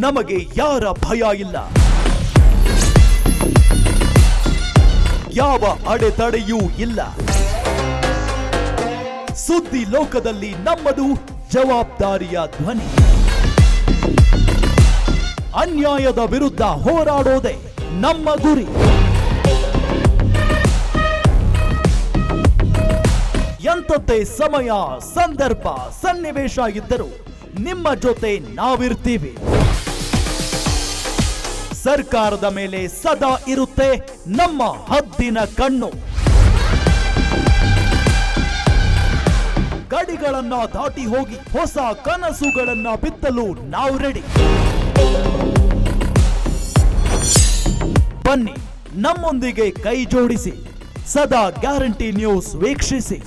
ನಮಗೆ ಯಾರ ಭಯ ಇಲ್ಲ? ಯಾವ ಅಡೆತಡೆಯೂ ಇಲ್ಲ. ಸುದ್ದಿ ಲೋಕದಲ್ಲಿ ನಮ್ಮದು ಜವಾಬ್ದಾರಿಯ ಧ್ವನಿ. ಅನ್ಯಾಯದ ವಿರುದ್ಧ ಹೋರಾಡೋದೇ ನಮ್ಮ ಗುರಿ. ಎಂಥದ್ದೇ ಸಮಯ, ಸಂದರ್ಭ, ಸನ್ನಿವೇಶ ಇದ್ದರೂ ನಿಮ್ಮ ಜೊತೆ ನಾವಿರ್ತೀವಿ. ಸರ್ಕಾರದ ಮೇಲೆ ಸದಾ ಇರುತ್ತೆ ನಮ್ಮ ಹದ್ದಿನ ಕಣ್ಣು. ಗಡಿಗಳನ್ನ ದಾಟಿ ಹೋಗಿ ಹೊಸ ಕನಸುಗಳನ್ನ ಬಿತ್ತಲು ನಾವು ರೆಡಿ ಬನ್ನಿ ನಮ್ಮೊಂದಿಗೆ ಕೈ ಜೋಡಿಸಿ, ಸದಾ ಗ್ಯಾರಂಟಿ ನ್ಯೂಸ್ ವೀಕ್ಷಿಸಿ.